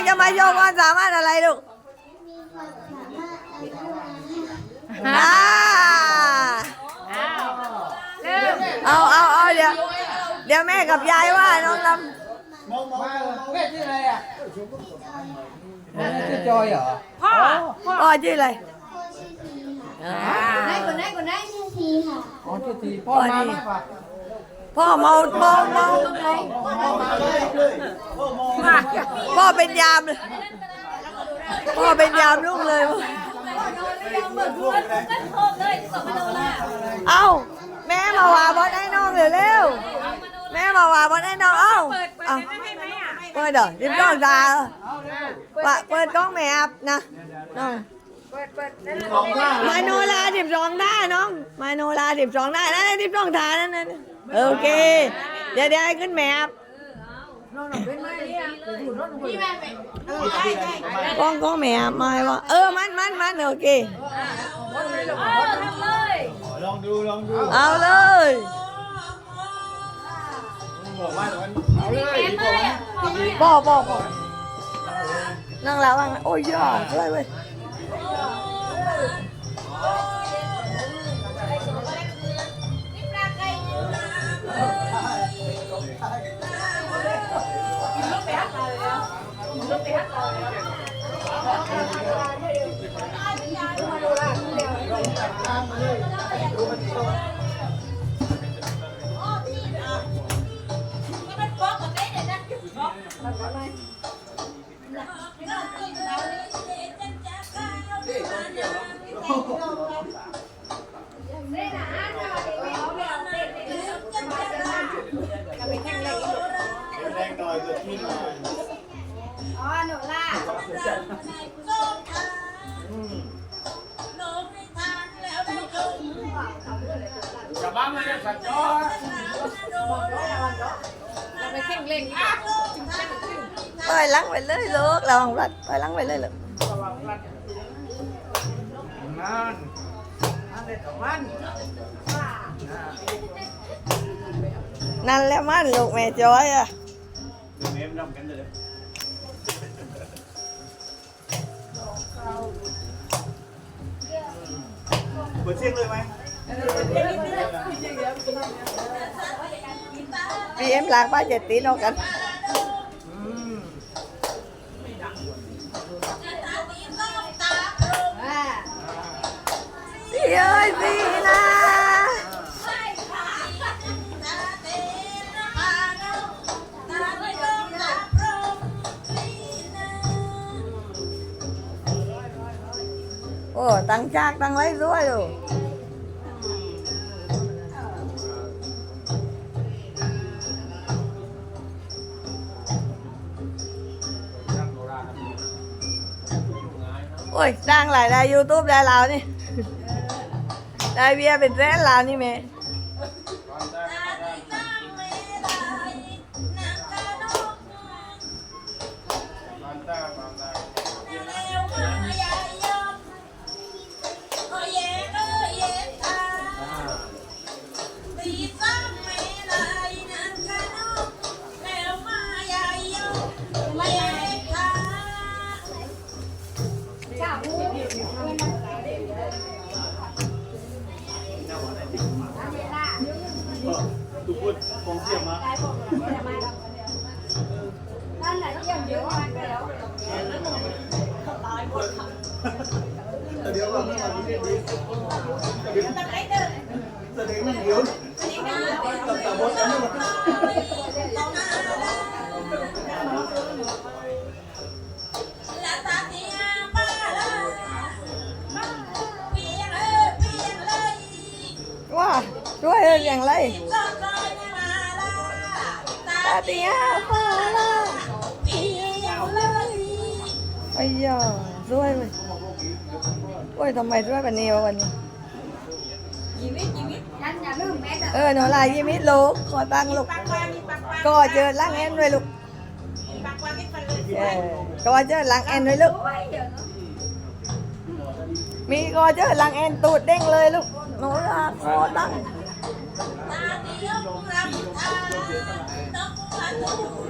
งจะมาโชว์ความสามารถอะไรลูกอ่าเอาเอาเอาเดี๋ยวเดี๋ยวแม่กับยายว่าน้องลมองมองมองแม่ชื่ออะไรอะชื่อจอยเหรอพ่อำพ่อชื่ออะไรพ่อชื่อทีค่ะอ่าได้คนได้คนได้ชื่อทีค่ะอ๋อชื่อทีพ่อมามากกว่า พ่อเมาเมาเมา พ่อมาเลยพ่อมอง มา พ่อเป็นยามเลยพ่อเป็นยามลูกเลยเอ้าแม่มาว่าบอลให้น้องเร็วแม่มาว่าบอลให้น้องเอ้าเปิดเปิดเอ้าได้ไหมอะเปิดเด้อริมกล้องตาว่าเปิดกล้องแม่อัพนะน้องเปิดเปิดได้เลยสองข้างมาโนลาสิบสองท่าน้อง มาโนลาสิบสองท่านั่นสิบสองท่านั่นนั่นโอเค เดี๋ยวเดี๋ยวให้ขึ้นแมพ กล้องกล้องแม่มาให้ว่าเออมันมันมันโอเคเออทำเลยลองดูลองดูเอาเลยบอกว่าเอาเลยบอกว่าพ่อพ่อพ่อนั่งแล้วนั่งโอ้ยยอดเลยเว้ย หนูล่ะกลับบ้านมาเนี่ยสัตว์จอเราไปเข่งเล่งอะจึงจังจึงปล่อยหลังไปเลยลูกระวังรัดปล่อยหลังไปเลยลูกนั่นนั่นเลยกับมันนั่นแหละมันลูกแม่จอยอะเมมนำกัน เลยเปิดเสียงเลยไหมพีเอ็มหลังป้าเจ็ดตีนออกกันอ่าพี่เอ้ยพี่นะ อ้ตั้งจากตั้งไรด้วยลูกโอ้ยสร้างหลายได้ยูทูบได้ลาวนี่ ได้เบียร์เป็นแสนแล้วนี่แม่ ทุกคนกองเสียงมานั่นแหละเยี่ยมเยอะมากแล้วเดี๋ยวก่อนแสดงนั่งเดียวตัดตัดบอสกันนี่มาว้าช่วยเอ้ยอย่างไรตาเตียฟ้าละไอ้ยาช่วยเลยโอ้ยทำไมช่วยแบบนี้วะวันนี้ชีวิตชีวิตนั่นอย่าลืมแม่แต่เออหนูลายยิ้มมิดลูกขอตังค์ลูกปากวางมีปากวางก็เจอล้างแอนด้วยลูกปากวางให้ฟันเลยเออก็เจอล้างแอนด้วยลูกโอ้ยเดี๋ยวนะมีก็เจอล้างแอนตูดเด้งเลยลูกหนูลาขอตัง ค์